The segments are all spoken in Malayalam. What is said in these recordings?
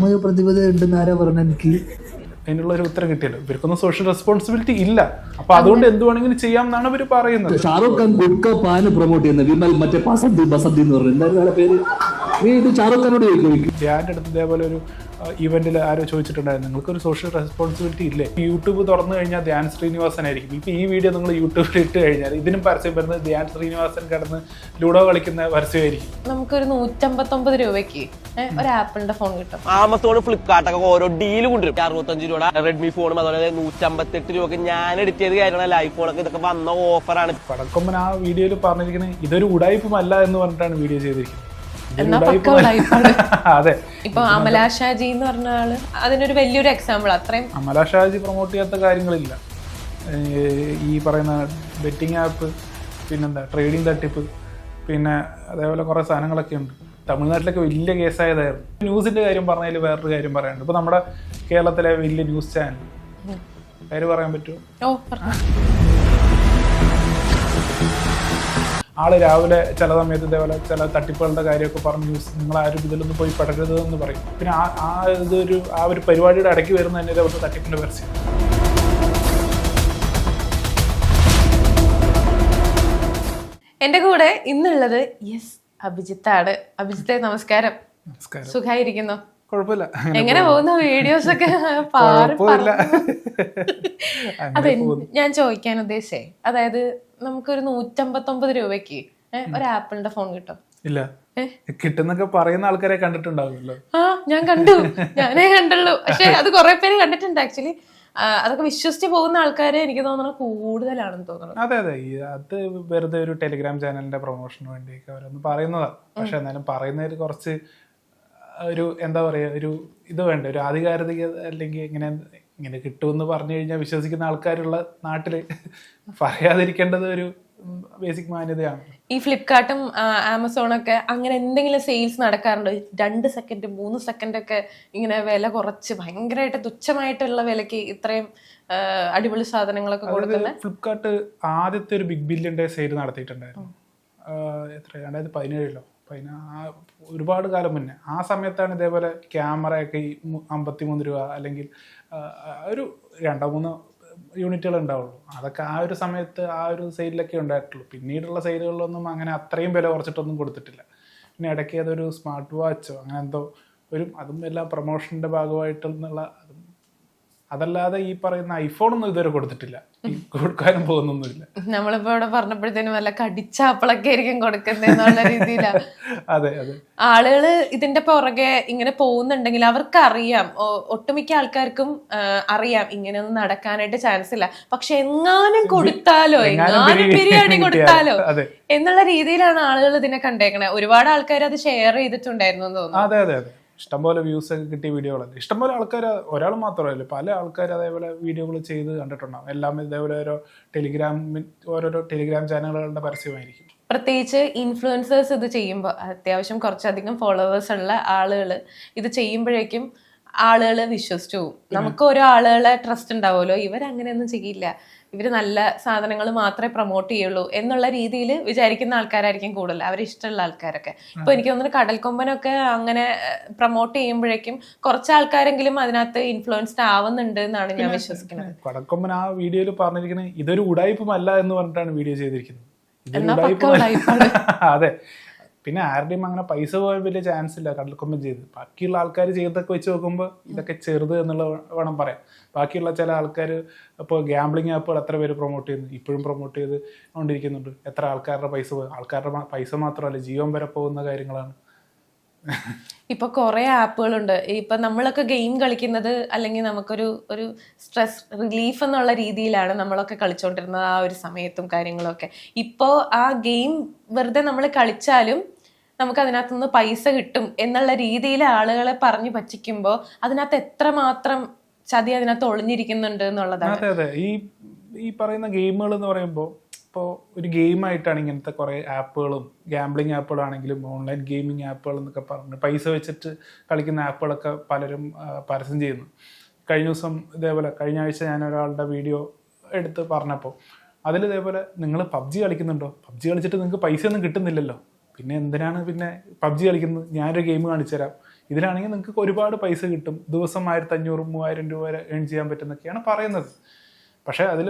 സാമൂഹിക പ്രതിബദ്ധത ഉണ്ടെന്ന് ആരാ പറഞ്ഞ എനിക്ക്? അതിനുള്ള ഒരു ഉത്തരം കിട്ടിയല്ലോ. ഇവർക്കൊന്നും സോഷ്യൽ റെസ്പോൺസിബിലിറ്റി ഇല്ല. അപ്പൊ അതുകൊണ്ട് എന്ത് വേണമെങ്കിലും ചെയ്യാം എന്നാണ് ഇവർ പറയുന്നത്. ഷാറുഖ് ഖാൻ ഗുഡ്ക പാന് പ്രൊമോട്ട് ചെയ്യുന്ന വിമൽ മറ്റേ ബസന്തി ബസന്തി എന്ന് പറഞ്ഞു എന്തായിരുന്നു അയാളുടെ പേര്. ഷാറുഖ് ഖാനോട് ചോദിക്കും ഞാൻ അടുത്ത് ഇതേപോലെ ഒരു ഇവന്റിൽ ആരോ ചോദിച്ചിട്ടുണ്ടായിരുന്നു. നിങ്ങൾക്കൊരു സോഷ്യൽ റെസ്പോൺസിബിലിറ്റി ഇല്ലേ? യൂട്യൂബ് തുറന്നു കഴിഞ്ഞാൽ ധ്യാൻ ശ്രീനിവാസൻ ആയിരിക്കും. ഇപ്പൊ ഈ വീഡിയോ നിങ്ങൾ യൂട്യൂബിൽ ഇട്ട് കഴിഞ്ഞാൽ ഇതിനും പരസ്യം വരുന്നത് ധ്യാൻ ശ്രീനിവാസൻ കിടന്ന് ലൂഡോ കളിക്കുന്ന പരസ്യമായിരിക്കും. നമുക്കൊരു നൂറ്റമ്പത്തൊമ്പത് രൂപയ്ക്ക് ഒരു ആപ്പിളിന്റെ ഫോൺ കിട്ടും. ആമസോൺ ഫ്ലിപ്കാർട്ട് ഒക്കെ ഓരോ ഡീൽ കൊണ്ടുവരും. അറുപത്തഞ്ച് രൂപ റെഡ്മി ഫോണും അതുപോലെ നൂറ്റമ്പത്തെട്ട് രൂപക്ക് ഞാൻ എഡിറ്റ് ചെയ്ത് കാര്യമാണ് ഒക്കെ ഇതൊക്കെ വന്ന ഓഫറാണ് പടക്കൊമ്പൻ ആ വീഡിയോയിൽ പറഞ്ഞിരിക്കുന്നത് ഇതൊരു ഉടായ്പമല്ല എന്ന് പറഞ്ഞിട്ടാണ് വീഡിയോ ചെയ്തിരിക്കുന്നത്. എന്നാ പക്ക അതെ. ഇപ്പൊ അമലാഷാജി എന്ന് പറഞ്ഞ ആൾ അതിനൊരു വലിയൊരു എക്സാമ്പിൾ അത്രയും അമലാഷാജി പ്രൊമോട്ട് ചെയ്യാത്ത കാര്യങ്ങളില്ല. ഈ പറയുന്ന ബെറ്റിംഗ് ആപ്പ് പിന്നെന്താ ട്രേഡിംഗ് തട്ടിപ്പ് പിന്നെ അതേപോലെ കുറേ സാധനങ്ങളൊക്കെ ഉണ്ട്. തമിഴ്നാട്ടിലൊക്കെ വലിയ കേസായതായിരുന്നു ന്യൂസിന്റെ കാര്യം പറഞ്ഞതിൽ വേറൊരു കാര്യം പറയാനുണ്ട്. ഇപ്പോൾ നമ്മുടെ കേരളത്തിലെ വലിയ ന്യൂസ് ചാനൽ പേര് പറയാൻ പറ്റുമോ? ഓ ആൾ രാവിലെ ചില സമയത്ത് ഇതേപോലെ ചില തട്ടിപ്പുകളുടെ കാര്യമൊക്കെ പറഞ്ഞ് ന്യൂസ് നിങ്ങൾ ആരും ഇതിലൊന്നും പോയി പെടരുത് എന്ന് പറയും. പിന്നെ ആ ആ ഇതൊരു ആ ഒരു പരിപാടിയുടെ ഇടയ്ക്ക് വരുന്ന തന്നെ ഇതേപോലത്തെ തട്ടിപ്പിന്റെ പരസ്യം. എന്റെ കൂടെ ഇന്നുള്ളത് യെസ് അഭിജിത്താണ്. അഭിജിത്തെ നമസ്കാരം. സുഖായിരിക്കുന്നു? കുഴപ്പമില്ല. എങ്ങനെ പോകുന്നു വീഡിയോസ് ഒക്കെ അതെ ഞാൻ ചോദിക്കാൻ ഉദ്ദേശിച്ചേ അതായത് നമുക്കൊരു നൂറ്റമ്പത്തൊമ്പത് രൂപയ്ക്ക് ഒരു ആപ്പിളിന്റെ ഫോൺ കിട്ടും. ഇല്ല. കിട്ടുന്നൊക്കെ പറയുന്ന ആൾക്കാരെ കണ്ടിട്ടുണ്ടാവുമല്ലോ ആ ഞാൻ കണ്ടു. ഞാനേ കണ്ടുള്ളൂ. പക്ഷെ അത് കുറെ പേര് കണ്ടിട്ടുണ്ട് ആക്ച്വലി അതൊക്കെ വിശ്വസിച്ച് പോകുന്ന ആൾക്കാരെ എനിക്ക് തോന്നുന്നു കൂടുതലാണെന്ന് തോന്നുന്നു. അതെ അതെ. അത് വെറുതെ ഒരു ടെലിഗ്രാം ചാനലിന്റെ പ്രൊമോഷന് വേണ്ടിയൊക്കെ അവരൊന്ന് പറയുന്നതാ. പക്ഷെ എന്നാലും പറയുന്നതിൽ കുറച്ച് ഒരു എന്താ പറയാ ഒരു ഇത് വേണ്ട? ഒരു ആധികാരിക അല്ലെങ്കിൽ ഇങ്ങനെ ഇങ്ങനെ കിട്ടുമെന്ന് പറഞ്ഞു കഴിഞ്ഞാൽ വിശ്വസിക്കുന്ന ആൾക്കാരുള്ള നാട്ടിൽ പറയാതിരിക്കേണ്ടത് ഒരു ബേസിക് മാന്യതയാണ്. ഈ ഫ്ലിപ്കാർട്ടും ആമസോണൊക്കെ അങ്ങനെ എന്തെങ്കിലും സെയിൽസ് നടക്കാറുണ്ട്? രണ്ട് സെക്കൻഡ് മൂന്ന് സെക്കൻഡ് ഒക്കെ ഇങ്ങനെ വില കുറച്ച് ഭയങ്കരമായിട്ട് തുച്ഛമായിട്ടുള്ള വിലക്ക് ഇത്രയും അടിപൊളി സാധനങ്ങളൊക്കെ കൊടുക്കുന്നത് ഫ്ലിപ്കാർട്ട് ആദ്യത്തെ ഒരു ബിഗ് ബില്യൺ ഡേ സെയിൽ നടത്തിയിട്ടുണ്ടായിരുന്നു. എത്ര രണ്ടായിരത്തി പതിനേഴിലോ പതിനാ ആ ഒരുപാട് കാലം മുന്നേ. ആ സമയത്താണ് ഇതേപോലെ ക്യാമറയൊക്കെ ഈ അമ്പത്തി മൂന്ന് രൂപ അല്ലെങ്കിൽ ഒരു രണ്ടോ മൂന്നോ യൂണിറ്റുകൾ ഉണ്ടാവുള്ളൂ. അതൊക്കെ ആ ഒരു സമയത്ത് ആ ഒരു സെയിലൊക്കെ ഉണ്ടായിട്ടുള്ളൂ. പിന്നീടുള്ള സെയിലുകളിലൊന്നും അങ്ങനെ അത്രയും വില കുറച്ചിട്ടൊന്നും കൊടുത്തിട്ടില്ല. പിന്നെ ഇടയ്ക്ക് അതൊരു സ്മാർട്ട് വാച്ചോ അങ്ങനെ എന്തോ ഒരു അതും എല്ലാം പ്രൊമോഷന്റെ ഭാഗമായിട്ടെന്നുള്ള അതും അതല്ലാതെ ഈ പറയുന്ന ഐഫോണൊന്നും ഇതുവരെ കൊടുത്തിട്ടില്ല. കൊടുക്കാനും പോകുന്നൊന്നുമില്ല. നമ്മളിപ്പോ ഇവിടെ പറഞ്ഞപ്പോഴത്തേനും വല്ല കടിച്ചാപ്പിളൊക്കെ ആയിരിക്കും കൊടുക്കുന്നതെന്നുള്ള രീതിയിലാണ് അതെ അതെ. ആളുകൾ ഇതിന്റെ പുറകെ ഇങ്ങനെ പോകുന്നുണ്ടെങ്കിൽ അവർക്ക് അറിയാം ഒട്ടുമിക്ക ആൾക്കാർക്കും അറിയാം ഇങ്ങനെയൊന്നും നടക്കാനായിട്ട് ചാൻസ് ഇല്ല. പക്ഷെ എങ്ങാനും കൊടുത്താലോ എങ്ങാനും ബിരിയാണി കൊടുത്താലോ എന്നുള്ള രീതിയിലാണ് ആളുകൾ ഇതിനെ കണ്ടേക്കണേ. ഒരുപാട് ആൾക്കാർ അത് ഷെയർ ചെയ്തിട്ടുണ്ടായിരുന്നു എന്ന് തോന്നുന്നു. അതെ അതെ. ഇഷ്ടംപോലെ വ്യൂസ് ഒക്കെ കിട്ടിയ വീഡിയോകളല്ലേ ഇഷ്ടംപോലെ ആൾക്കാർ ഒരാൾ മാത്രമല്ല പല ആൾക്കാർ അതേപോലെ വീഡിയോകൾ ചെയ്ത് കണ്ടിട്ടുണ്ടാവും. എല്ലാം ഇതേപോലെ ഓരോ ടെലിഗ്രാം ഓരോരോ ടെലിഗ്രാം ചാനലുകളുടെ പരസ്യമായിരിക്കും. പ്രത്യേകിച്ച് ഇൻഫ്ലുവൻസേഴ്സ് ഇത് ചെയ്യുമ്പോൾ അത്യാവശ്യം കുറച്ചധികം ഫോളോവേഴ്സ് ഉള്ള ആളുകൾ ഇത് ചെയ്യുമ്പോഴേക്കും ആളുകൾ വിശ്വസിച്ചു പോകും നമുക്ക് ഓരോ ആളുകളെ ട്രസ്റ്റ് ഉണ്ടാവുമല്ലോ. ഇവരങ്ങനെയൊന്നും ചെയ്യില്ല. ഇവർ നല്ല സാധനങ്ങൾ മാത്രമേ പ്രൊമോട്ട് ചെയ്യുള്ളൂ എന്നുള്ള രീതിയിൽ വിചാരിക്കുന്ന ആൾക്കാരായിരിക്കും കൂടുതൽ. അവർ ഇഷ്ടമുള്ള ആൾക്കാരൊക്കെ. ഇപ്പൊ എനിക്ക് തോന്നുന്നു കടൽക്കൊമ്പനൊക്കെ അങ്ങനെ പ്രൊമോട്ട് ചെയ്യുമ്പോഴേക്കും കുറച്ച് ആൾക്കാരെങ്കിലും അതിനകത്ത് ഇൻഫ്ലുവൻസ്ഡ് ആവുന്നുണ്ട് എന്നാണ് ഞാൻ വിശ്വസിക്കുന്നത്. കടൽക്കൊമ്പൻ ആ വീഡിയോയിൽ പറഞ്ഞിരിക്കുന്നത് ഇതൊരു ഉടായ്പമല്ല എന്ന് പറഞ്ഞിട്ടാണ് വീഡിയോ ചെയ്തിരിക്കുന്നത്. അതെ. പിന്നെ ആരുടെയും അങ്ങനെ പൈസ പോയാൽ വലിയ ചാൻസ് ഇല്ല. കടൽക്കൊമ്പൻ ചെയ്ത്. ബാക്കിയുള്ള ആൾക്കാർ ചെയ്തൊക്കെ വെച്ച് നോക്കുമ്പോൾ ഇതൊക്കെ ചെറുത് എന്നുള്ള വേണം പറയാം ബാക്കിയുള്ള ചില ആൾക്കാർ ഇപ്പോൾ ഗ്യാംബ്ലിംഗ് ആപ്പുകൾ എത്ര പേര് പ്രൊമോട്ട് ചെയ്യുന്നു? ഇപ്പോഴും പ്രൊമോട്ട് ചെയ്ത് കൊണ്ടിരിക്കുന്നുണ്ട് എത്ര ആൾക്കാരുടെ പൈസ ആൾക്കാരുടെ പൈസ മാത്രമല്ല ജീവൻ വരെ പോകുന്ന കാര്യങ്ങളാണ്. ഇപ്പൊ കുറെ ആപ്പുകളുണ്ട് ഇപ്പൊ നമ്മളൊക്കെ ഗെയിം കളിക്കുന്നത് അല്ലെങ്കിൽ നമുക്കൊരു ഒരു സ്ട്രെസ് റിലീഫ് എന്നുള്ള രീതിയിലാണ് നമ്മളൊക്കെ കളിച്ചോണ്ടിരുന്നത് ആ ഒരു സമയത്തും കാര്യങ്ങളൊക്കെ. ഇപ്പോ ആ ഗെയിം വെറുതെ നമ്മൾ കളിച്ചാലും നമുക്ക് അതിനകത്തുനിന്ന് പൈസ കിട്ടും എന്നുള്ള രീതിയിൽ ആളുകളെ പറഞ്ഞു പറ്റിക്കുമ്പോൾ അതിനകത്ത് എത്രമാത്രം ചതി അതിനകത്ത് ഒളിഞ്ഞിരിക്കുന്നുണ്ട് എന്നുള്ളതാണ്. അതെ അതെ. ഈ ഈ പറയുന്ന ഗെയിമുകൾ എന്ന് പറയുമ്പോൾ ഇപ്പോൾ ഒരു ഗെയിമായിട്ടാണ് ഇങ്ങനത്തെ കുറേ ആപ്പുകളും ഗാംബ്ലിംഗ് ആപ്പുകളാണെങ്കിലും ഓൺലൈൻ ഗെയിമിംഗ് ആപ്പുകൾ എന്നൊക്കെ പറഞ്ഞ് പൈസ വെച്ചിട്ട് കളിക്കുന്ന ആപ്പുകളൊക്കെ പലരും പരസ്യം ചെയ്യുന്നു. കഴിഞ്ഞ ദിവസം ഇതേപോലെ കഴിഞ്ഞ ആഴ്ച ഞാൻ ഒരാളുടെ വീഡിയോ എടുത്ത് പറഞ്ഞപ്പോൾ അതിൽ ഇതേപോലെ നിങ്ങൾ പബ്ജി കളിക്കുന്നുണ്ടോ? പബ്ജി കളിച്ചിട്ട് നിങ്ങൾക്ക് പൈസ ഒന്നും കിട്ടുന്നില്ലല്ലോ. പിന്നെ എന്തിനാണ് പിന്നെ പബ്ജി കളിക്കുന്നത്? ഞാനൊരു ഗെയിം കാണിച്ചു തരാം. ഇതിലാണെങ്കിൽ നിങ്ങൾക്ക് ഒരുപാട് പൈസ കിട്ടും. ദിവസം ആയിരത്തി അഞ്ഞൂറ് മൂവായിരം രൂപ വരെ ഏൺ ചെയ്യാൻ പറ്റുന്നൊക്കെയാണ് പറയുന്നത്. പക്ഷേ അതിൽ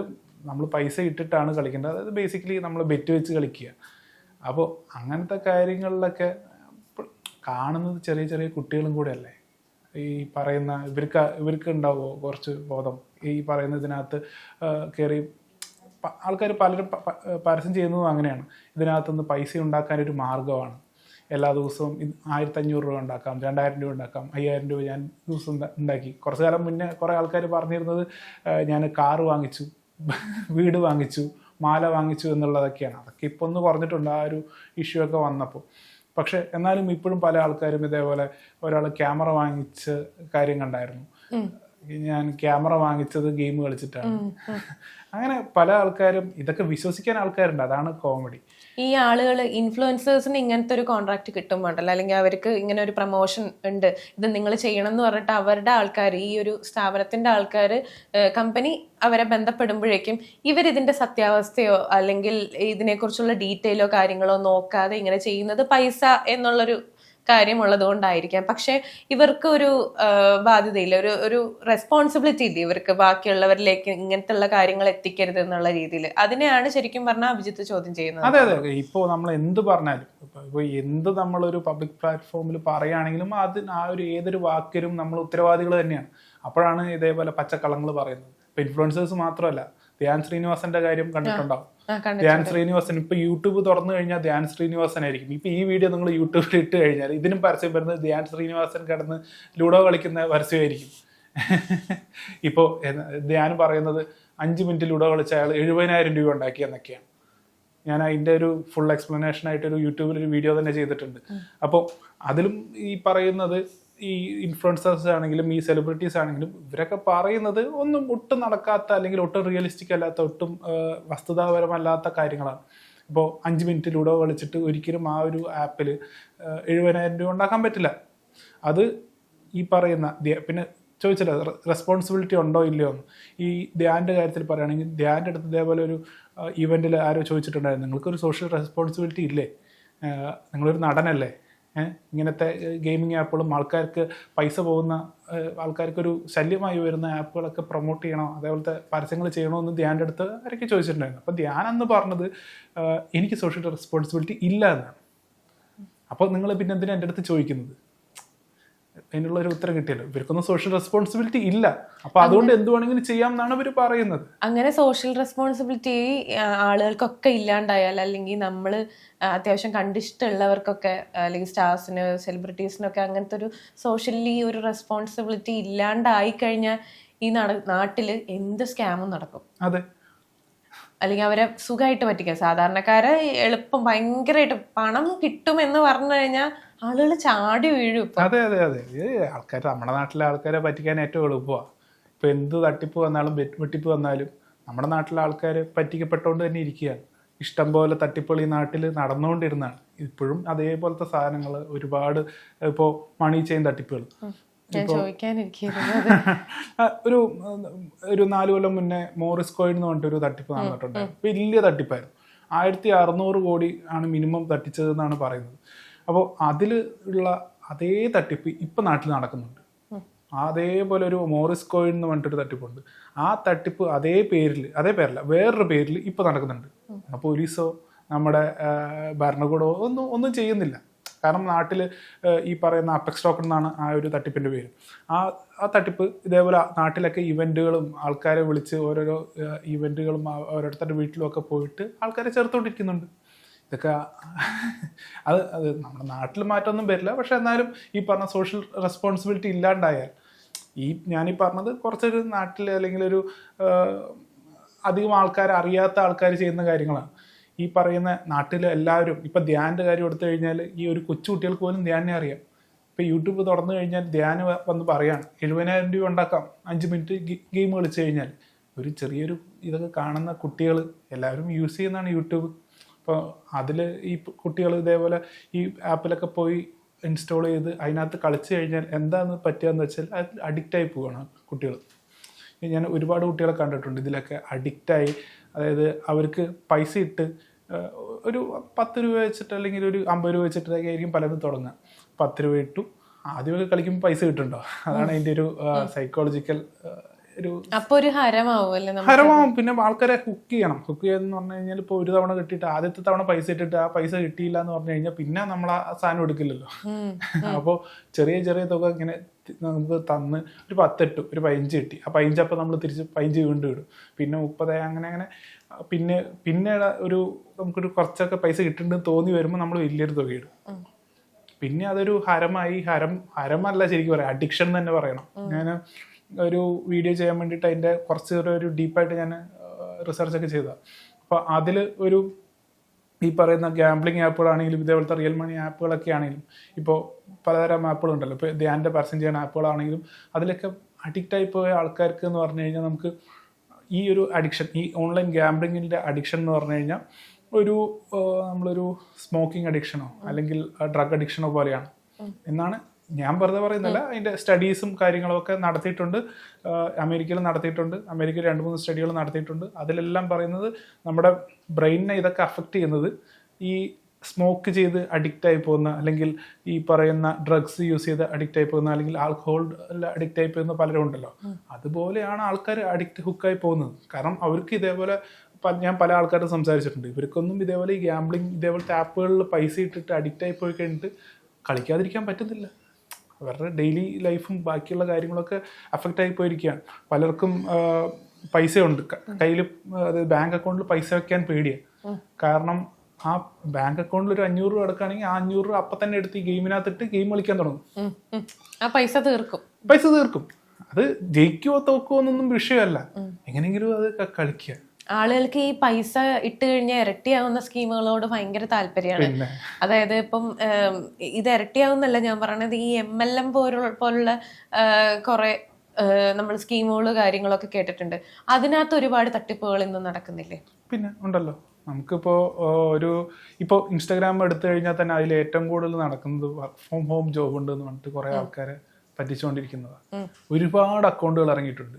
നമ്മൾ പൈസ ഇട്ടിട്ടാണ് കളിക്കേണ്ടത്. അതായത് ബേസിക്കലി നമ്മൾ ബെറ്റ് വെച്ച് കളിക്കുക. അപ്പോൾ അങ്ങനത്തെ കാര്യങ്ങളിലൊക്കെ കാണുന്നത് ചെറിയ ചെറിയ കുട്ടികളും കൂടെ അല്ലേ? ഈ പറയുന്ന ഇവർക്ക് ഇവർക്ക് ഉണ്ടാവുമോ കുറച്ച് ബോധം? ഈ പറയുന്ന ഇതിനകത്ത് കയറി ആൾക്കാർ പലരും പരസ്യം ചെയ്യുന്നതും അങ്ങനെയാണ്. ഇതിനകത്തുനിന്ന് പൈസ ഉണ്ടാക്കാൻ ഒരു മാർഗമാണ്. എല്ലാ ദിവസവും ആയിരത്തഞ്ഞൂറ് രൂപ ഉണ്ടാക്കാം രണ്ടായിരം രൂപ ഉണ്ടാക്കാം അയ്യായിരം രൂപ ഞാൻ ദിവസം ഉണ്ടാക്കി. കുറച്ച് കാലം മുന്നേ കുറേ ആൾക്കാർ പറഞ്ഞിരുന്നത് ഞാൻ കാറ് വാങ്ങിച്ചു വീട് വാങ്ങിച്ചു മാല വാങ്ങിച്ചു എന്നുള്ളതൊക്കെയാണ്. അതൊക്കെ ഇപ്പോൾ ഒന്ന് കുറഞ്ഞിട്ടുണ്ട് ആ ഒരു ഇഷ്യൂ ഒക്കെ വന്നപ്പോൾ പക്ഷെ എന്നാലും ഇപ്പോഴും പല ആൾക്കാരും ഇതേപോലെ ഒരാൾ ക്യാമറ വാങ്ങിച്ച് കാര്യം കണ്ടായിരുന്നു. ഞാൻ ക്യാമറ വാങ്ങിച്ചത് ഗെയിം കളിച്ചിട്ടാണ്. അങ്ങനെ പല ആൾക്കാരും ഇതൊക്കെ വിശ്വസിക്കാൻ ആൾക്കാരുണ്ട്. അതാണ് കോമഡി. ഈ ആളുകൾ ഇൻഫ്ലുവൻസേഴ്സിന് ഇങ്ങനത്തെ ഒരു കോൺട്രാക്ട് കിട്ടുമ്പോണ്ടല്ലോ അല്ലെങ്കിൽ അവർക്ക് ഇങ്ങനെ ഒരു പ്രൊമോഷൻ ഉണ്ട്. ഇത് നിങ്ങൾ ചെയ്യണം എന്ന് പറഞ്ഞിട്ട് അവരുടെ ആൾക്കാർ ഈ ഒരു സ്ഥാപനത്തിന്റെ ആൾക്കാർ കമ്പനി അവരെ ബന്ധപ്പെടുമ്പോഴേക്കും ഇവരിതിന്റെ സത്യാവസ്ഥയോ അല്ലെങ്കിൽ ഇതിനെക്കുറിച്ചുള്ള ഡീറ്റെയിലോ കാര്യങ്ങളോ നോക്കാതെ ഇങ്ങനെ ചെയ്യുന്നത് പൈസ എന്നുള്ളൊരു കാര്യമുള്ളത് കൊണ്ടായിരിക്കാം പക്ഷെ ഇവർക്ക് ഒരു ബാധ്യതയില്ല. ഒരു ഒരു റെസ്പോൺസിബിലിറ്റി ഇല്ല? ഇവർക്ക് ബാക്കിയുള്ളവരിലേക്ക് ഇങ്ങനത്തെ കാര്യങ്ങൾ എത്തിക്കരുത് എന്നുള്ള രീതിയിൽ. അതിനെയാണ് ശരിക്കും പറഞ്ഞാൽ അഭിജിത്ത് ചോദ്യം ചെയ്യുന്നത്. അതെ അതെ ഇപ്പോൾ നമ്മൾ എന്ത് പറഞ്ഞാലും ഇപ്പോൾ എന്ത് നമ്മളൊരു പബ്ലിക് പ്ലാറ്റ്ഫോമിൽ പറയുകയാണെങ്കിലും അത് ആ ഒരു ഏതൊരു വാക്കിലും നമ്മൾ ഉത്തരവാദികൾ തന്നെയാണ്. അപ്പോഴാണ് ഇതേപോലെ പച്ചക്കളങ്ങൾ പറയുന്നത്. ഇൻഫ്ലുവൻസേഴ്സ് മാത്രമല്ല ധ്യാൻ ശ്രീനിവാസന്റെ കാര്യം കണ്ടിട്ടുണ്ടാവും. ധ്യാൻ ശ്രീനിവാസൻ. ഇപ്പൊ യൂട്യൂബ് തുറന്നു കഴിഞ്ഞാൽ ധ്യാൻ ശ്രീനിവാസൻ ആയിരിക്കും ഇപ്പൊ ഈ വീഡിയോ നിങ്ങൾ യൂട്യൂബിൽ ഇട്ട് കഴിഞ്ഞാൽ ഇതിനും പരസ്യം വരുന്നത് ധ്യാൻ ശ്രീനിവാസൻ കിടന്ന് ലൂഡോ കളിക്കുന്ന പരസ്യമായിരിക്കും. ഇപ്പോൾ ധ്യാൻ പറയുന്നത് അഞ്ച് മിനിറ്റ് ലൂഡോ കളിച്ച അയാൾ എഴുപതിനായിരം രൂപ ഉണ്ടാക്കി എന്നൊക്കെയാണ്. ഞാൻ അതിന്റെ ഒരു ഫുൾ എക്സ്പ്ലനേഷൻ ആയിട്ട് ഒരു യൂട്യൂബിൽ ഒരു വീഡിയോ തന്നെ ചെയ്തിട്ടുണ്ട്. അപ്പോൾ അതിലും ഈ പറയുന്നത് ഈ ഇൻഫ്ലുവൻസേഴ്സ് ആണെങ്കിലും ഈ സെലിബ്രിറ്റീസ് ആണെങ്കിലും ഇവരൊക്കെ പറയുന്നത് ഒന്നും ഒട്ടും നടക്കാത്ത അല്ലെങ്കിൽ ഒട്ടും റിയലിസ്റ്റിക് അല്ലാത്ത ഒട്ടും വസ്തുതാപരമല്ലാത്ത കാര്യങ്ങളാണ്. ഇപ്പോൾ അഞ്ച് മിനിറ്റ് ലൂഡോ കളിച്ചിട്ട് ഒരിക്കലും ആ ഒരു ആപ്പിൽ എഴുപതിനായിരം രൂപ ഉണ്ടാക്കാൻ പറ്റില്ല. അത് ഈ പറയുന്ന പിന്നെ ചോദിച്ചില്ല റെസ്പോൺസിബിലിറ്റി ഉണ്ടോ ഇല്ലയോ എന്ന്. ഈ ധ്യാന്റെ കാര്യത്തിൽ പറയുകയാണെങ്കിൽ ധ്യാന്റെ അടുത്ത് ഇതേപോലെ ഒരു ഇവന്റിൽ ആരോ ചോദിച്ചിട്ടുണ്ടായിരുന്നു നിങ്ങൾക്കൊരു സോഷ്യൽ റെസ്പോൺസിബിലിറ്റി ഇല്ലേ? നിങ്ങളൊരു നടനല്ലേ? ഇങ്ങനത്തെ ഗെയിമിംഗ് ആപ്പുകളും ആൾക്കാർക്ക് പൈസ പോകുന്ന ആൾക്കാർക്കൊരു ശല്യമായി വരുന്ന ആപ്പുകളൊക്കെ പ്രൊമോട്ട് ചെയ്യണോ? അതേപോലത്തെ പരസ്യങ്ങൾ ചെയ്യണോ എന്ന് ധ്യാന്റെ അടുത്ത് ആരൊക്കെ ചോദിച്ചിട്ടുണ്ടായിരുന്നു. അപ്പോൾ ധ്യാൻ എന്ന് പറഞ്ഞത് എനിക്ക് സോഷ്യൽ റെസ്പോൺസിബിലിറ്റി ഇല്ല എന്നാണ്. അപ്പോൾ നിങ്ങൾ പിന്നെ എന്തിനാണ് എന്റെ അടുത്ത് ചോദിക്കുന്നത്? അതിനുള്ള ഒരു ഉത്തരം കിട്ടിയല്ലോ. ഇവർക്കൊന്നും സോഷ്യൽ റെസ്പോൺസിബിലിറ്റി ഇല്ല. അപ്പൊ അതുകൊണ്ട് എന്ത് വേണമെങ്കിലും ചെയ്യാം എന്നാണ് ഇവർ പറയുന്നത്. അങ്ങനെ സോഷ്യൽ റെസ്പോൺസിബിലിറ്റി ആളുകൾക്കൊക്കെ ഇല്ലാണ്ടായാൽ അല്ലെങ്കിൽ നമ്മൾ അത്യാവശ്യം കണ്ടിഷ്ടമുള്ളവർക്കൊക്കെ അല്ലെങ്കിൽ സ്റ്റാർസിന് സെലിബ്രിറ്റീസിനൊക്കെ അങ്ങനത്തെ ഒരു സോഷ്യലി ഒരു റെസ്പോൺസിബിലിറ്റി ഇല്ലാണ്ടായി കഴിഞ്ഞാൽ ഈ നട നാട്ടിൽ എന്ത് സ്കാമും നടക്കും. അതെ. അല്ലെങ്കിൽ അവരെ സുഖമായിട്ട് പറ്റിക്കാം സാധാരണക്കാരെ എളുപ്പം ഭയങ്കരമായിട്ട് പണം കിട്ടുമെന്ന് പറഞ്ഞു കഴിഞ്ഞാൽ ആളുകൾ ചാടി വീഴും അതെ അതെ അതെ. ആൾക്കാർ നമ്മുടെ നാട്ടിലെ ആൾക്കാരെ പറ്റിക്കാൻ ഏറ്റവും എളുപ്പമാണ് ഇപ്പൊ എന്ത് തട്ടിപ്പ് വന്നാലും വെട്ട് വെട്ടിപ്പ് വന്നാലും നമ്മുടെ നാട്ടിലെ ആൾക്കാർ പറ്റിക്കപ്പെട്ടോണ്ട് തന്നെ ഇരിക്കുകയാണ്. ഇഷ്ടം പോലെ തട്ടിപ്പുകൾ ഈ നാട്ടിൽ നടന്നുകൊണ്ടിരുന്നതാണ് ഇപ്പോഴും അതേപോലത്തെ സാധനങ്ങൾ ഒരുപാട് ഇപ്പോൾ മണി ചെയിൻ തട്ടിപ്പുകൾ ഒരു ഒരു നാല് കൊല്ലം മുന്നേ മോറിസ് കോയിൻ എന്ന് പറഞ്ഞിട്ട് ഒരു തട്ടിപ്പ് നടന്നിട്ടുണ്ടായിരുന്നു. വലിയ തട്ടിപ്പായിരുന്നു. ആയിരത്തി അറുന്നൂറ് കോടി ആണ് മിനിമം തട്ടിച്ചതെന്നാണ് പറയുന്നത്. അപ്പോൾ അതിൽ ഉള്ള അതേ തട്ടിപ്പ് ഇപ്പം നാട്ടിൽ നടക്കുന്നുണ്ട്. അതേപോലെ ഒരു മോറിസ് കോയിൻ എന്ന് പറഞ്ഞിട്ടൊരു തട്ടിപ്പുണ്ട്. ആ തട്ടിപ്പ് അതേ പേരിൽ അതേ പേരല്ല വേറൊരു പേരിൽ ഇപ്പം നടക്കുന്നുണ്ട്. പോലീസോ നമ്മുടെ ഭരണകൂടമോ ഒന്നും ഒന്നും ചെയ്യുന്നില്ല. കാരണം നാട്ടിൽ ഈ പറയുന്ന അപ്പെക്സ് ടോക്കൺ എന്നാണ് ആ ഒരു തട്ടിപ്പിന്റെ പേര്. ആ ആ തട്ടിപ്പ് ഇതേപോലെ നാട്ടിലൊക്കെ ഇവന്റുകളും ആൾക്കാരെ വിളിച്ച് ഓരോരോ ഇവന്റുകളും ഓരോരുത്തരുടെ വീട്ടിലും ഒക്കെ പോയിട്ട് ആൾക്കാരെ ചേർത്തുകൊണ്ടിരിക്കുന്നുണ്ട് ഇതൊക്കെ അത് അത് നമ്മുടെ നാട്ടിൽ മാറ്റമൊന്നും വരില്ല. പക്ഷെ എന്നാലും ഈ പറഞ്ഞ സോഷ്യൽ റെസ്പോൺസിബിലിറ്റി ഇല്ലാണ്ടായാൽ ഈ ഞാനീ പറഞ്ഞത് കുറച്ചൊരു നാട്ടിൽ അല്ലെങ്കിൽ ഒരു അധികം ആൾക്കാർ അറിയാത്ത ആൾക്കാർ ചെയ്യുന്ന കാര്യങ്ങളാണ്. ഈ പറയുന്ന നാട്ടിൽ എല്ലാവരും ഇപ്പം ധ്യാനിന്റെ കാര്യം എടുത്തു കഴിഞ്ഞാൽ ഈ ഒരു കൊച്ചു കുട്ടികൾക്ക് പോലും ധ്യാനെ അറിയാം. ഇപ്പം യൂട്യൂബ് തുറന്നു കഴിഞ്ഞാൽ ധ്യാനം വന്ന് പറയാണ് എഴുപതിനായിരം രൂപ ഉണ്ടാക്കാം അഞ്ച് മിനിറ്റ് ഗെയിം കളിച്ചു കഴിഞ്ഞാൽ. ഒരു ചെറിയൊരു ഇതൊക്കെ കാണുന്ന കുട്ടികൾ എല്ലാവരും യൂസ് ചെയ്യുന്നതാണ് യൂട്യൂബ്. അപ്പോൾ അതിൽ ഈ കുട്ടികൾ ഇതേപോലെ ഈ ആപ്പിലൊക്കെ പോയി ഇൻസ്റ്റാൾ ചെയ്ത് അതിനകത്ത് കളിച്ചു കഴിഞ്ഞാൽ എന്താണ് പറ്റുകയെന്ന് വെച്ചാൽ അത് അഡിക്റ്റായി പോവുകയാണ് കുട്ടികൾ ഞാൻ ഒരുപാട് കുട്ടികളെ കണ്ടിട്ടുണ്ട്. ഇതിലൊക്കെ അഡിക്റ്റായി അതായത് അവർക്ക് പൈസ ഇട്ട് ഒരു പത്ത് രൂപ വെച്ചിട്ട് അല്ലെങ്കിൽ ഒരു അമ്പത് രൂപ വെച്ചിട്ടൊക്കെ ആയിരിക്കും പലരും തുടങ്ങുക. പത്ത് രൂപ ഇട്ടു. ആദ്യമൊക്കെ കളിക്കുമ്പോൾ പൈസ കിട്ടുന്നുണ്ടോ അതാണ് അതിന്റെ ഒരു സൈക്കോളജിക്കൽ ഒരു അപ്പൊ ഒരു ഹരമാവും ഹരമാവും. പിന്നെ ആൾക്കാരെ ഹുക്ക് ചെയ്യണം. ഹുക്ക് ചെയ്യാന്ന് പറഞ്ഞു കഴിഞ്ഞാൽ ഇപ്പൊ ഒരു തവണ കിട്ടിയിട്ട് ആദ്യത്തെ തവണ പൈസ ഇട്ടിട്ട് ആ പൈസ കിട്ടിയില്ല എന്ന് പറഞ്ഞു കഴിഞ്ഞാൽ പിന്നെ നമ്മൾ ആ സാധനം എടുക്കില്ലല്ലോ. അപ്പോൾ ചെറിയ ചെറിയ തുക ഇങ്ങനെ നമുക്ക് തന്ന് ഒരു പത്തെട്ടു ഒരു പതിനഞ്ച് കിട്ടി. ആ പതിനഞ്ച് അപ്പം നമ്മൾ തിരിച്ച് പതിനഞ്ച് വീണ്ടും ഇടും. പിന്നെ മുപ്പത് അങ്ങനെ അങ്ങനെ. പിന്നെ പിന്നെ ഒരു നമുക്കൊരു കുറച്ചൊക്കെ പൈസ കിട്ടുന്നുണ്ടെന്ന് തോന്നി വരുമ്പോൾ നമ്മൾ വലിയൊരു തുക ഇടും. പിന്നെ അതൊരു ഹരമായി ഹരം ഹരമല്ല ശരിക്കും പറയാം അഡിക്ഷൻ തന്നെ പറയണം. ഞാൻ ഒരു വീഡിയോ ചെയ്യാൻ വേണ്ടിയിട്ട് അതിന്റെ കുറച്ച് ഒരു- ഡീപ്പായിട്ട് ഞാൻ റിസർച്ച് ഒക്കെ ചെയ്തതാണ് അപ്പോൾ അതിൽ ഒരു ഈ പറയുന്ന ഗാംബ്ലിംഗ് ആപ്പുകളാണെങ്കിലും ഇതേപോലത്തെ റിയൽ മണി ആപ്പുകളൊക്കെ ആണെങ്കിലും ഇപ്പോൾ പലതരം ആപ്പുകളുണ്ടല്ലോ ഇപ്പോൾ ധ്യാന്റെ പരസ്യം ചെയ്യുന്ന ആപ്പുകളാണെങ്കിലും അതിലൊക്കെ അഡിക്റ്റ് ആയി പോയ ആൾക്കാർക്ക് എന്ന് പറഞ്ഞു കഴിഞ്ഞാൽ നമുക്ക് ഈ ഒരു അഡിക്ഷൻ ഈ ഓൺലൈൻ ഗാംബ്ലിങ്ങിന്റെ അഡിക്ഷൻ എന്ന് പറഞ്ഞു കഴിഞ്ഞാൽ ഒരു നമ്മളൊരു സ്മോക്കിംഗ് അഡിക്ഷനോ അല്ലെങ്കിൽ ഡ്രഗ് അഡിക്ഷനോ പോലെയാണ്. എന്നാണ് ഞാൻ വെറുതെ പറയുന്നില്ല അതിന്റെ സ്റ്റഡീസും കാര്യങ്ങളും ഒക്കെ നടത്തിയിട്ടുണ്ട്. അമേരിക്കയിൽ നടത്തിയിട്ടുണ്ട്. അമേരിക്കയിൽ രണ്ട് മൂന്ന് സ്റ്റഡികൾ നടത്തിയിട്ടുണ്ട്. അതിലെല്ലാം പറയുന്നത് നമ്മുടെ ബ്രെയിനിനെ ഇതൊക്കെ അഫക്റ്റ് ചെയ്യുന്നത് ഈ സ്മോക്ക് ചെയ്ത് അഡിക്റ്റ് ആയി പോകുന്ന അല്ലെങ്കിൽ ഈ പറയുന്ന ഡ്രഗ്സ് യൂസ് ചെയ്ത് അഡിക്റ്റ് ആയി പോകുന്ന അല്ലെങ്കിൽ ആൽക്കഹോൾ അഡിക്റ്റ് ആയി പോകുന്ന പലരും ഉണ്ടല്ലോ. അതുപോലെയാണ് ആൾക്കാർ അഡിക്റ്റ് ഹുക്കായി പോകുന്നത്. കാരണം അവർക്ക് ഇതേപോലെ ഞാൻ പല ആൾക്കാരും സംസാരിച്ചിട്ടുണ്ട്. ഇവർക്കൊന്നും ഇതേപോലെ ഈ ഗാംബ്ലിംഗ് ഇതേപോലത്തെ ആപ്പുകളിൽ പൈസ ഇട്ടിട്ട് അഡിക്റ്റ് ആയി പോയി കഴിഞ്ഞിട്ട് കളിക്കാതിരിക്കാൻ പറ്റുന്നില്ല. അവരുടെ ഡെയിലി ലൈഫും ബാക്കിയുള്ള കാര്യങ്ങളൊക്കെ അഫക്റ്റ് ആയി പോയിരിക്കുകയാണ്. പലർക്കും പൈസയുണ്ട്. കയ്യിൽ അതായത് ബാങ്ക് അക്കൗണ്ടിൽ പൈസ വെക്കാൻ പേടിയാണ് കാരണം ആ ബാങ്ക് അക്കൗണ്ടിൽ ഒരു അഞ്ഞൂറ് രൂപ എടുക്കുകയാണെങ്കിൽ ആ അഞ്ഞൂറ് രൂപ അപ്പം തന്നെ എടുത്ത് ഈ ഗെയിമിനകത്തിട്ട് ഗെയിം കളിക്കാൻ തുടങ്ങും. ആ പൈസ തീർക്കും. പൈസ തീർക്കും. അത് ജയിക്കുവോ തോക്കുവോ എന്നൊന്നും വിഷയമല്ല. എങ്ങനെയെങ്കിലും അത് കളിക്കുക. ആളുകൾക്ക് ഈ പൈസ ഇട്ട് കഴിഞ്ഞാൽ ഇരട്ടിയാവുന്ന സ്കീമുകളോട് ഭയങ്കര താല്പര്യമാണ്. അതായത് ഇപ്പം ഇത് ഇരട്ടിയാവുന്നല്ല ഞാൻ പറയണത് ഈ എം എൽ എം പോലുള്ള കുറെ നമ്മൾ സ്കീമുകൾ കാര്യങ്ങളൊക്കെ കേട്ടിട്ടുണ്ട്. അതിനകത്ത് ഒരുപാട് തട്ടിപ്പുകൾ ഇന്ന് നടക്കുന്നില്ലേ? പിന്നെ ഉണ്ടല്ലോ. നമുക്കിപ്പോൾ ഒരു ഇപ്പോൾ ഇൻസ്റ്റാഗ്രാം എടുത്തു കഴിഞ്ഞാൽ തന്നെ അതിൽ ഏറ്റവും കൂടുതൽ നടക്കുന്നത് വർക്ക് ഫ്രോം ഹോം ജോബ് ഉണ്ട് എന്ന് പറഞ്ഞിട്ട് കുറേ ആൾക്കാരെ പറ്റിച്ചുകൊണ്ടിരിക്കുന്നതാണ് ഒരുപാട് അക്കൗണ്ടുകൾ ഇറങ്ങിയിട്ടുണ്ട്.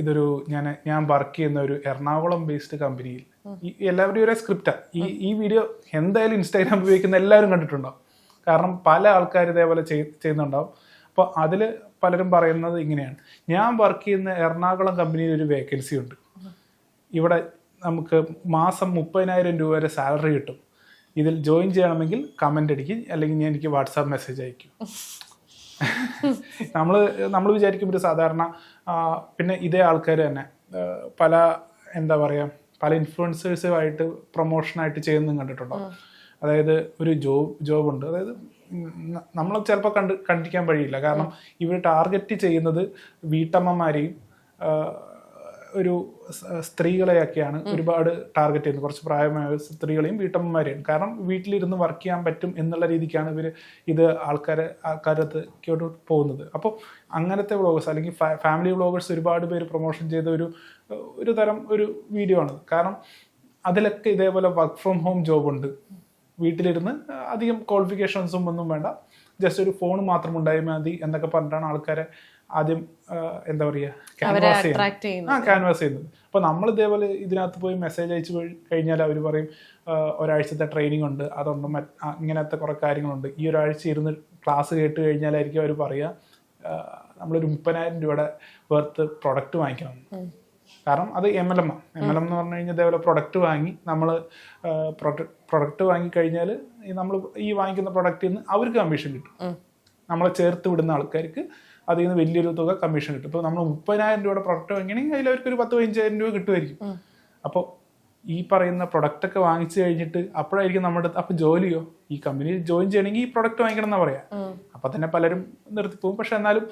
ഇതൊരു ഞാൻ ഞാൻ വർക്ക് ചെയ്യുന്ന ഒരു എറണാകുളം ബേസ്ഡ് കമ്പനിയിൽ എല്ലാവരുടെയും എല്ലാവരും ഒരേ സ്ക്രിപ്റ്റാണ് ഈ ഈ വീഡിയോ എന്തായാലും ഇൻസ്റ്റാഗ്രാം ഉപയോഗിക്കുന്ന എല്ലാവരും കണ്ടിട്ടുണ്ടാവും. കാരണം പല ആൾക്കാർ ഇതേപോലെ ചെയ്- ചെയ്യുന്നുണ്ടാവും. അപ്പോൾ അതിൽ പലരും പറയുന്നത് ഇങ്ങനെയാണ്. ഞാൻ വർക്ക് ചെയ്യുന്ന എറണാകുളം കമ്പനിയിൽ ഒരു വേക്കൻസി ഉണ്ട്. ഇവിടെ നമുക്ക് മാസം മുപ്പതിനായിരം രൂപ വരെ സാലറി കിട്ടും. ഇതിൽ ജോയിൻ ചെയ്യണമെങ്കിൽ കമന്റ് അടിക്കും. അല്ലെങ്കിൽ ഞാൻ എനിക്ക് വാട്സാപ്പ് മെസ്സേജ് അയക്കും. നമ്മൾ നമ്മൾ വിചാരിക്കും ഒരു സാധാരണ പിന്നെ ഇതേ ആൾക്കാർ തന്നെ. പല എന്താ പറയുക പല ഇൻഫ്ലുവൻസേഴ്സുമായിട്ട് പ്രൊമോഷനായിട്ട് ചെയ്യുന്നതും കണ്ടിട്ടുണ്ടോ? അതായത് ഒരു ജോബ് ജോബ് ഉണ്ട് അതായത് നമ്മൾ ചിലപ്പോൾ കണ്ട് കണ്ടിരിക്കാൻ വഴിയില്ല. കാരണം ഇവർ ടാർഗറ്റ് ചെയ്യുന്നത് വീട്ടമ്മമാരെയും ഒരു സ്ത്രീകളെയൊക്കെയാണ് ഒരുപാട് ടാർഗറ്റ് ചെയ്യുന്നത്. കുറച്ച് പ്രായമായ സ്ത്രീകളെയും വീട്ടമ്മമാരെയും. കാരണം വീട്ടിലിരുന്ന് വർക്ക് ചെയ്യാൻ പറ്റും എന്നുള്ള രീതിക്കാണ് ഇവർ ഇത് ആൾക്കാരെ ആൾക്കാരത്തേക്കോട്ട് പോകുന്നത്. അപ്പോൾ അങ്ങനത്തെ വ്ളോഗേഴ്സ് അല്ലെങ്കിൽ ഫാമിലി വ്ളോഗേഴ്സ് ഒരുപാട് പേര് പ്രൊമോഷൻ ചെയ്ത ഒരു ഒരു തരം ഒരു വീഡിയോ ആണ്. കാരണം അതിലൊക്കെ ഇതേപോലെ വർക്ക് ഫ്രം ഹോം ജോബ് ഉണ്ട്. വീട്ടിലിരുന്ന് അധികം ക്വാളിഫിക്കേഷൻസും ഒന്നും വേണ്ട. ജസ്റ്റ് ഒരു ഫോൺ മാത്രം ഉണ്ടായാൽ മതി എന്നൊക്കെ പറഞ്ഞിട്ടാണ് ആൾക്കാരെ ആദ്യം എന്താ പറയുക ക്യാൻവാസ് ആ ക്യാൻവാസ് ചെയ്യുന്നത് അപ്പോൾ നമ്മൾ ഇതേപോലെ ഇതിനകത്ത് പോയി മെസ്സേജ് അയച്ചു കഴിഞ്ഞാൽ അവർ പറയും ഒരാഴ്ചത്തെ ട്രെയിനിങ് ഉണ്ട്. അതുണ്ട് മറ്റ് ഇങ്ങനത്തെ കുറേ കാര്യങ്ങളുണ്ട്. ഈ ഒരാഴ്ച ഇരുന്ന് ക്ലാസ് കേട്ട് കഴിഞ്ഞാലായിരിക്കും അവർ പറയുക നമ്മളൊരു മുപ്പതിനായിരം രൂപയുടെ വെർത്ത് പ്രൊഡക്റ്റ് വാങ്ങിക്കണം. കാരണം അത് M L M M L M എന്ന് പറഞ്ഞു കഴിഞ്ഞാൽ ഇതേപോലെ പ്രൊഡക്റ്റ് വാങ്ങി നമ്മൾ പ്രൊഡക്റ്റ് വാങ്ങി കഴിഞ്ഞാൽ നമ്മൾ ഈ വാങ്ങിക്കുന്ന പ്രൊഡക്റ്റിൽ നിന്ന് അവർക്ക് കമ്മീഷൻ കിട്ടും. നമ്മളെ ചേർത്ത് വിടുന്ന ആൾക്കാർക്ക് അതിൽ നിന്ന് വലിയൊരു തുക കമ്മീഷൻ കിട്ടും. ഇപ്പോൾ നമ്മൾ മുപ്പതിനായിരം രൂപയുടെ പ്രൊഡക്റ്റ് വാങ്ങിയാണെങ്കിൽ അതിൽ അവർക്ക് ഒരു പത്ത് പതിനഞ്ചായിരം രൂപ കിട്ടുമായിരിക്കും. അപ്പോൾ ഈ പറയുന്ന പ്രൊഡക്റ്റ് ഒക്കെ വാങ്ങിച്ചു കഴിഞ്ഞിട്ട് അപ്പോഴായിരിക്കും നമ്മുടെ അപ്പോൾ ജോലിയോ? ഈ കമ്പനിയിൽ ജോയിൻ ചെയ്യണമെങ്കിൽ ഈ പ്രൊഡക്റ്റ് വാങ്ങിക്കണം എന്നാ പറയാ. അപ്പൊ തന്നെ പലരും നിർത്തിപ്പോകും പക്ഷെ എന്നാലും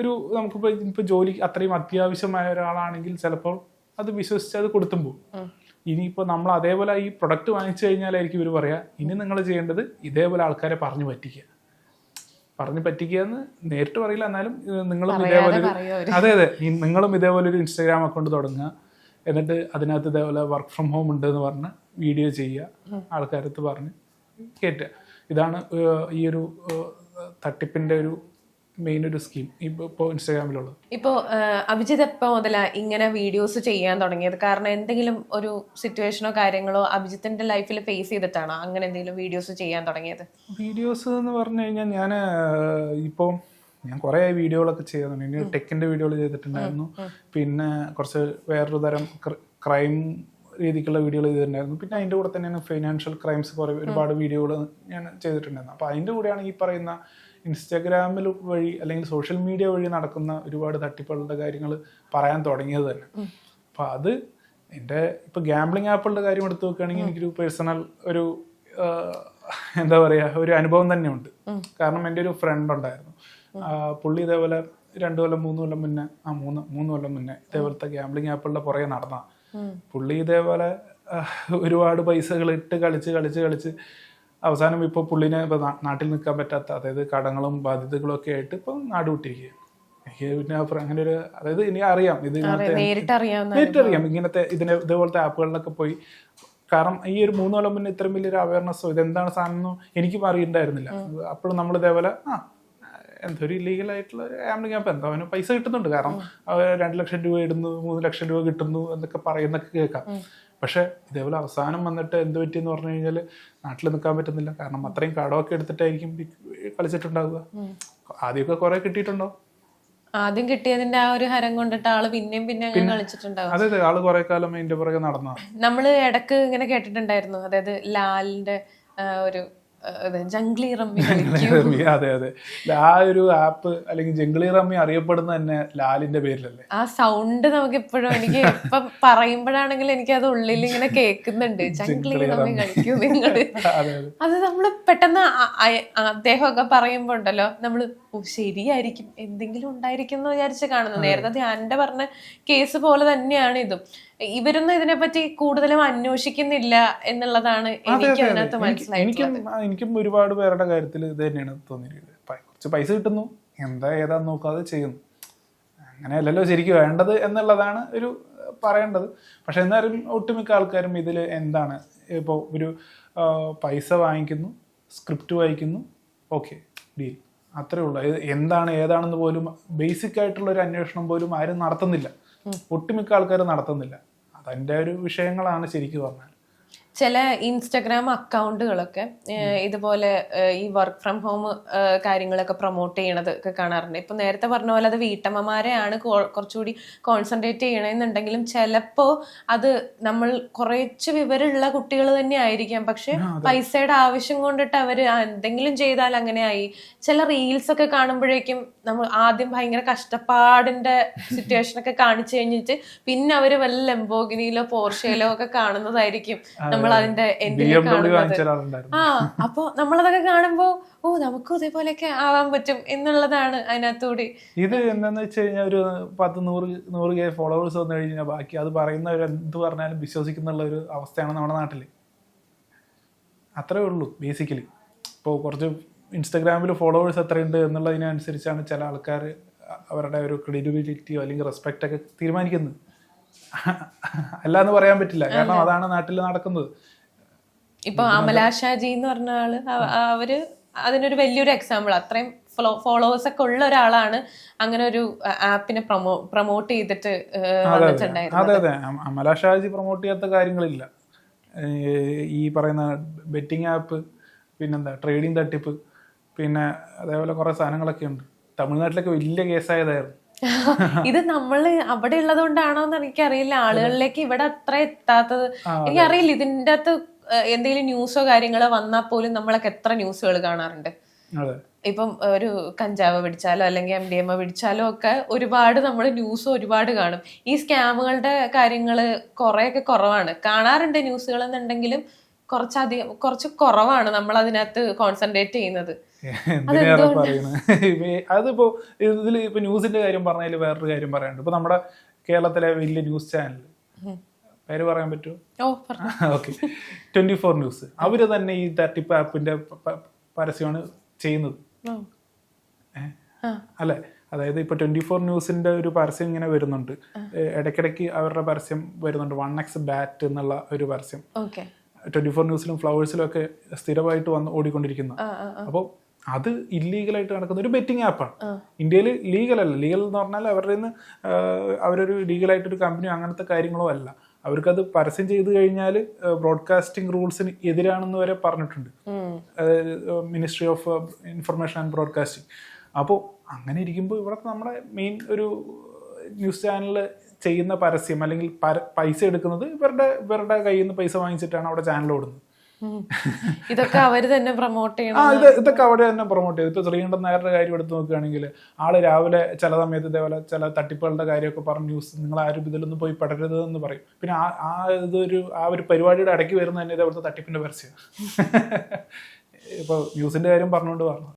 ഒരു നമുക്കിപ്പോൾ ഇപ്പോൾ ജോലി അത്രയും അത്യാവശ്യമായ ഒരാളാണെങ്കിൽ ചിലപ്പോൾ അത് വിശ്വസിച്ച് അത് കൊടുത്തും പോകും. ഇനിയിപ്പോൾ നമ്മൾ അതേപോലെ ഈ പ്രൊഡക്റ്റ് വാങ്ങിച്ചു കഴിഞ്ഞാലായിരിക്കും ഇവർ പറയാ ഇനി നിങ്ങൾ ചെയ്യേണ്ടത് ഇതേപോലെ ആൾക്കാരെ പറഞ്ഞു പറ്റിക്കുക. പറഞ്ഞു പറ്റിക്കുകയെന്ന് നേരിട്ട് പറയില്ല. എന്നാലും നിങ്ങളും ഇതേപോലെ അതെ അതെ. നിങ്ങളും ഇതേപോലെ ഒരു ഇൻസ്റ്റാഗ്രാം അക്കൗണ്ട് തുടങ്ങുക. എന്നിട്ട് അതിനകത്ത് ഇതേപോലെ വർക്ക് ഫ്രം ഹോം ഉണ്ട് എന്ന് പറഞ്ഞ് വീഡിയോ ചെയ്യുക. ആൾക്കാരത്ത് പറഞ്ഞ് കയറ്റുക ഇതാണ് ഈ ഒരു തട്ടിപ്പിന്റെ ഒരു മെയിൻ ഒരു സ്കീം ഇപ്പോൾ ഇപ്പോൾ ഇൻസ്റ്റാഗ്രാമിലുള്ളത്. ഇപ്പോ അഭിജിത് എപ്പോൾ മുതല ഇങ്ങനെ വീഡിയോസ് ചെയ്യാൻ തുടങ്ങിയത്? കാരണം എന്തെങ്കിലും ഒരു സിറ്റുവേഷനോ കാര്യങ്ങളോ അഭിജിത്തിന്റെ ലൈഫിൽ ഫേസ് ചെയ്തിട്ടാണോ അങ്ങനെ എന്തെങ്കിലും വീഡിയോസ് ചെയ്യാൻ തുടങ്ങിയത്? വീഡിയോസ് എന്ന് പറഞ്ഞു കഴിഞ്ഞാൽ ഞാൻ ഇപ്പോൾ ഞാൻ കുറേ വീഡിയോകളൊക്കെ ചെയ്യാറുണ്ട് ഇനി ടെക്കിന്റെ വീഡിയോകൾ ചെയ്തിട്ടുണ്ടായിരുന്നു. പിന്നെ കുറച്ച് വേറൊരു തരം ക്രൈം രീതിക്കുള്ള വീഡിയോകൾ ചെയ്തിട്ടുണ്ടായിരുന്നു. പിന്നെ അതിന്റെ കൂടെ തന്നെയാണ് ഫൈനാൻഷ്യൽ ക്രൈംസ് കുറേ ഒരുപാട് വീഡിയോകൾ ഞാൻ ചെയ്തിട്ടുണ്ടായിരുന്നു. അപ്പോൾ അതിന്റെ കൂടെയാണ് ഈ പറയുന്ന ഇൻസ്റ്റാഗ്രാമിൽ വഴി അല്ലെങ്കിൽ സോഷ്യൽ മീഡിയ വഴി നടക്കുന്ന ഒരുപാട് തട്ടിപ്പുകളുടെ കാര്യങ്ങൾ പറയാൻ തുടങ്ങിയത് തന്നെ. അപ്പം അത് എന്റെ ഇപ്പോൾ ഗാംബ്ലിംഗ് ആപ്പുകളുടെ കാര്യം എടുത്തു നോക്കുകയാണെങ്കിൽ എനിക്കൊരു പേഴ്സണൽ ഒരു എന്താ പറയുക ഒരു അനുഭവം തന്നെയുണ്ട്. കാരണം എന്റെ ഒരു ഫ്രണ്ട് ഉണ്ടായിരുന്നു. പുള്ളി ഇതേപോലെ രണ്ടു കൊല്ലം മൂന്ന് കൊല്ലം മുന്നേ ആ മൂന്ന് മൂന്ന് കൊല്ലം മുന്നേ ഇതേപോലത്തെ ഗാംബ്ലിംഗ് ആപ്പുകളുടെ പുറകെ നടന്ന. പുള്ളി ഇതേപോലെ ഒരുപാട് പൈസകൾ ഇട്ട് കളിച്ച് കളിച്ച് കളിച്ച് അവസാനം ഇപ്പോൾ പുള്ളിനെ ഇപ്പോൾ നാട്ടിൽ നിൽക്കാൻ പറ്റാത്ത അതായത് കടങ്ങളും ബാധ്യതകളും ഒക്കെ ആയിട്ട് ഇപ്പം നാട് വിട്ടിരിക്കുക എനിക്ക് പിന്നെ അങ്ങനെ ഒരു അതായത് ഇനി അറിയാം ഇത് നേരിട്ടറിയാം ഇങ്ങനത്തെ ഇതിനെ ഇതേപോലത്തെ ആപ്പുകളിലൊക്കെ പോയി. കാരണം ഈ ഒരു മൂന്ന് കൊല്ലം മുന്നേ ഇത്രയും വലിയൊരു അവയർനെസ്സോ ഇതെന്താണ് സാധനം എന്നും എനിക്കും അറിയണ്ടായിരുന്നില്ല. അപ്പോഴും നമ്മൾ ഇതേപോലെ ആ എന്തൊരു ഇല്ലീഗൽ ആയിട്ടുള്ള ഒരു ആംബ്ലിംഗ് ആപ്പ് എന്താ അവന് പൈസ കിട്ടുന്നുണ്ട്. കാരണം അവർ രണ്ട് ലക്ഷം രൂപ ഇടുന്നു മൂന്ന് ലക്ഷം രൂപ കിട്ടുന്നു എന്നൊക്കെ പറയുന്നൊക്കെ കേൾക്കാം. പക്ഷെ ഇതേപോലെ അവസാനം വന്നിട്ട് എന്ത് പറ്റിയെന്ന് പറഞ്ഞു കഴിഞ്ഞാൽ നാട്ടിൽ നിൽക്കാൻ പറ്റുന്നില്ല. കാരണം അത്രയും കടമൊക്കെ എടുത്തിട്ടായിരിക്കും കളിച്ചിട്ടുണ്ടാവുക. ആദ്യമൊക്കെ കുറെ കിട്ടിയിട്ടുണ്ടോ? ആദ്യം കിട്ടിയതിന്റെ ആ ഒരു ഹരം കൊണ്ടിട്ട് ആൾ പിന്നെയും പിന്നെ അങ്ങനെ കളിച്ചിട്ടുണ്ടാവും. അതെ ആൾ കുറെ കാലം പുറകെ നടന്ന നമ്മൾ ഇടയ്ക്ക് ഇങ്ങനെ കേട്ടിട്ടുണ്ടായിരുന്നു. അതായത് ലാലിന്റെ ഒരു ജംഗ്ലി റമ്മി അതെ അതെ. ആ ഒരു ആപ്പ് അല്ലെങ്കിൽ ജംഗ്ലി റമ്മി അറിയപ്പെടുന്ന തന്നെ ലാലിന്റെ പേരിലല്ലേ? ആ സൗണ്ട് നമുക്ക് ഇപ്പോഴും എനിക്ക് ഇപ്പൊ പറയുമ്പോഴാണെങ്കിൽ എനിക്ക് അത് ഉള്ളിൽ ഇങ്ങനെ കേൾക്കുന്നുണ്ട്. ജംഗ്ലി റമ്മി. കളിക്കൂ നിങ്ങൾ അതെ നമ്മൾ പെട്ടെന്ന് അദ്ദേഹമൊക്കെ പറയുമ്പോ ഉണ്ടല്ലോ നമ്മൾ ഓ ശരിയായിരിക്കും. എന്തെങ്കിലും ഉണ്ടായിരിക്കും എന്ന് വിചാരിച്ച് കാണുന്നു. നേരത്തെ ധ്യാനിന്റെ പറഞ്ഞ കേസ് പോലെ തന്നെയാണ് ഇതും. ഇവരൊന്നും ഇതിനെപ്പറ്റി കൂടുതലും അന്വേഷിക്കുന്നില്ല എന്നുള്ളതാണ് എനിക്ക് അതിനകത്ത് മനസ്സിലായിട്ടുള്ളത്. എനിക്കും ഒരുപാട് പേരുടെ കാര്യത്തിൽ ഇത് തന്നെയാണ് തോന്നിയിരിക്കുന്നത്. കുറച്ച് പൈസ കിട്ടുന്നു എന്താ ഏതാന്ന് നോക്കാതെ ചെയ്യുന്നു. അങ്ങനെയല്ലല്ലോ ശരിക്കും വേണ്ടത് എന്നുള്ളതാണ് ഒരു പറയേണ്ടത്. പക്ഷെ എന്നാലും ഒട്ടുമിക്ക ആൾക്കാരും ഇതിൽ എന്താണ് ഇപ്പോൾ ഒരു പൈസ വാങ്ങിക്കുന്നു സ്ക്രിപ്റ്റ് വായിക്കുന്നു ഓക്കെ ഡീൽ. അത്രേ ഉള്ളൂ. എന്താണ് ഏതാണെന്ന് പോലും ബേസിക് ആയിട്ടുള്ള ഒരു അന്വേഷണം പോലും ആരും നടത്തുന്നില്ല. ഒട്ടുമിക്ക ആൾക്കാരും നടത്തുന്നില്ല. അതിന്റെ ഒരു വിഷയങ്ങളാണ് ശരിക്കും പറഞ്ഞാൽ. ചില ഇൻസ്റ്റഗ്രാം അക്കൗണ്ടുകളൊക്കെ ഇതുപോലെ ഈ വർക്ക് ഫ്രം ഹോം കാര്യങ്ങളൊക്കെ പ്രൊമോട്ട് ചെയ്യണത് ഒക്കെ കാണാറുണ്ട്. ഇപ്പൊ നേരത്തെ പറഞ്ഞ പോലെ അത് വീട്ടമ്മമാരെയാണ് കുറച്ചുകൂടി കോൺസെൻട്രേറ്റ് ചെയ്യണമെന്നുണ്ടെങ്കിലും ചിലപ്പോ അത് നമ്മൾ കുറച്ച് വിവരമുള്ള കുട്ടികൾ തന്നെ ആയിരിക്കാം. പക്ഷെ പൈസയുടെ ആവശ്യം കൊണ്ടിട്ട് അവർ എന്തെങ്കിലും ചെയ്താൽ അങ്ങനെ ആയി. ചില റീൽസ് ഒക്കെ കാണുമ്പോഴേക്കും നമ്മൾ ആദ്യം ഭയങ്കര കഷ്ടപ്പാടിന്റെ സിറ്റുവേഷൻ ഒക്കെ കാണിച്ചു കഴിഞ്ഞിട്ട് പിന്നെ അവർ വല്ല ലംബോഗിനിയിലോ പോർഷയിലോ ഒക്കെ കാണുന്നതായിരിക്കും. നമ്മൾ അതിന്റെ ആ അപ്പൊ നമ്മളതൊക്കെ കാണുമ്പോ ഓ നമുക്കും ഇതേപോലെയൊക്കെ ആവാൻ പറ്റും എന്നുള്ളതാണ് അതിനകത്തൂടി. ഇത് എന്താന്ന് വെച്ച് കഴിഞ്ഞാൽ ഒരു പത്ത് നൂറ് നൂറ് കെ ഫോളോവേഴ്സ് വന്നു കഴിഞ്ഞാൽ ബാക്കി അത് പറയുന്നവർ എന്ത് പറഞ്ഞാലും വിശ്വസിക്കുന്നുള്ള ഒരു അവസ്ഥയാണ് നമ്മുടെ നാട്ടിൽ അത്രേ ഉള്ളൂ ബേസിക്കലി. ഇപ്പോൾ കുറച്ച് ഇൻസ്റ്റാഗ്രാമിൽ ഫോളോവേഴ്സ് എത്രയുണ്ട് എന്നുള്ളതിനനുസരിച്ചാണ് ചില ആൾക്കാർ അവരുടെ ഒരു ക്രെഡിബിലിറ്റിയോ അല്ലെങ്കിൽ റെസ്പെക്റ്റൊക്കെ തീരുമാനിക്കുന്നത്. അല്ല എന്ന് പറയാൻ പറ്റില്ല. കാരണം അതാണ് നാട്ടിൽ നടക്കുന്നത്. ഇപ്പൊ അമലാഷാജി എന്ന് പറഞ്ഞ ആൾ അവർ അതിനൊരു വലിയൊരു എക്സാമ്പിൾ അത്രയും ഫോളോവേഴ്സ് ഒക്കെ ഉള്ള ഒരാളാണ് അങ്ങനെ ഒരു ആപ്പിനെ പ്രൊമോ പ്രൊമോട്ട് ചെയ്തിട്ട് അതെ അതെ. അമലാഷാജി അമല ഷാജി പ്രൊമോട്ട് ചെയ്യാത്ത കാര്യങ്ങളില്ല. ഈ പറയുന്ന ബെറ്റിംഗ് ആപ്പ് പിന്നെന്താ ട്രേഡിംഗ് തട്ടിപ്പ് പിന്നെ അതേപോലെ കുറെ സാധനങ്ങളൊക്കെ ഉണ്ട്. തമിഴ്നാട്ടിലൊക്കെ വലിയ കേസായതായിരുന്നു ഇത് നമ്മൾ അവിടെ ഉള്ളത് കൊണ്ടാണോ എന്ന് എനിക്കറിയില്ല ആളുകളിലേക്ക് ഇവിടെ അത്ര എത്താത്തത് എനിക്കറിയില്ല. ഇതിന്റെ അകത്ത് എന്തെങ്കിലും ന്യൂസോ കാര്യങ്ങളോ വന്നാൽ പോലും നമ്മളൊക്കെ എത്ര ന്യൂസുകൾ കാണാറുണ്ട്. ഇപ്പം ഒരു കഞ്ചാവ് പിടിച്ചാലോ അല്ലെങ്കിൽ എം ഡി എം പിടിച്ചാലോ ഒക്കെ ഒരുപാട് നമ്മൾ ന്യൂസ് ഒരുപാട് കാണും. ഈ സ്കാമുകളുടെ കാര്യങ്ങൾ കുറേയൊക്കെ കുറവാണ്. കാണാറുണ്ട് ന്യൂസുകൾ എന്നുണ്ടെങ്കിലും കുറച്ചധികം കുറച്ച് കുറവാണ് നമ്മൾ അതിനകത്ത് കോൺസെൻട്രേറ്റ് ചെയ്യുന്നത് എന്തിനേറെ പറയുന്നത്? അതിപ്പോ ഇതിൽ ഇപ്പൊ ന്യൂസിന്റെ കാര്യം പറഞ്ഞതിൽ വേറൊരു കാര്യം പറയാനുണ്ട്. ഇപ്പൊ നമ്മുടെ കേരളത്തിലെ വലിയ ന്യൂസ് ചാനൽ. പേര് പറയാൻ പറ്റുമോ? ഓക്കെ. Twenty four news. അവർ തന്നെ ഈ തട്ടിപ്പ് ആപ്പിന്റെ പരസ്യമാണ് ചെയ്യുന്നത്? അല്ലെ? അതായത് ഇപ്പൊ ട്വന്റി ഫോർ ന്യൂസിന്റെ ഒരു പരസ്യം ഇങ്ങനെ വരുന്നുണ്ട്. ഇടയ്ക്കിടയ്ക്ക് അവരുടെ പരസ്യം വരുന്നുണ്ട്. വൺ എക്സ് ബാറ്റ് എന്നുള്ള ഒരു പരസ്യം. ട്വന്റി ഫോർ ന്യൂസിലും ഫ്ലവേഴ്സിലും ഒക്കെ സ്ഥിരമായിട്ട് വന്ന് ഓടിക്കൊണ്ടിരിക്കുന്ന. അപ്പോൾ അത് ഇല്ലീഗലായിട്ട് നടക്കുന്ന ഒരു ബെറ്റിംഗ് ആപ്പാണ് ഇന്ത്യയിൽ ലീഗൽ അല്ല. ലീഗൽ എന്ന് പറഞ്ഞാൽ അവരുടെ നിന്ന് അവരൊരു ലീഗലായിട്ടൊരു കമ്പനിയോ അങ്ങനത്തെ കാര്യങ്ങളോ അല്ല. അവർക്കത് പരസ്യം ചെയ്തു കഴിഞ്ഞാൽ ബ്രോഡ്കാസ്റ്റിംഗ് റൂൾസിന് എതിരാണെന്ന് വരെ പറഞ്ഞിട്ടുണ്ട്. Ministry of information and broadcasting അപ്പോൾ അങ്ങനെ ഇരിക്കുമ്പോൾ ഇവിടെ നമ്മുടെ മെയിൻ ഒരു ന്യൂസ് ചാനൽ ചെയ്യുന്ന പരസ്യം അല്ലെങ്കിൽ പൈസ എടുക്കുന്നത് ഇവരുടെ ഇവരുടെ കയ്യിൽ നിന്ന് പൈസ വാങ്ങിച്ചിട്ടാണ് അവിടെ ചാനൽ ഓടുന്നത്. ഇതൊക്കെ അവർ തന്നെ പ്രൊമോട്ട് ആ ചെയ്യണം ഇത് ഇതൊക്കെ അവിടെ തന്നെ പ്രൊമോട്ട് ചെയ്തു ഇപ്പൊ ശ്രീകണ്ഠൻ നായരുടെ കാര്യം എടുത്ത് നോക്കുകയാണെങ്കിൽ ആൾ രാവിലെ ചില സമയത്ത് ഇതേപോലെ ചില തട്ടിപ്പുകളുടെ കാര്യമൊക്കെ പറഞ്ഞ് ന്യൂസ് നിങ്ങൾ ആരും ഇതിലൊന്നും പോയി പെടരുത് എന്ന് പറയും. പിന്നെ ആ ആ ഇതൊരു ആ ഒരു പരിപാടിയുടെ ഇടയ്ക്ക് വരുന്ന തന്നെ ഇതേപോലത്തെ തട്ടിപ്പിന്റെ പരസ്യം. ഇപ്പൊ ന്യൂസിന്റെ കാര്യം പറഞ്ഞുകൊണ്ട് പറഞ്ഞു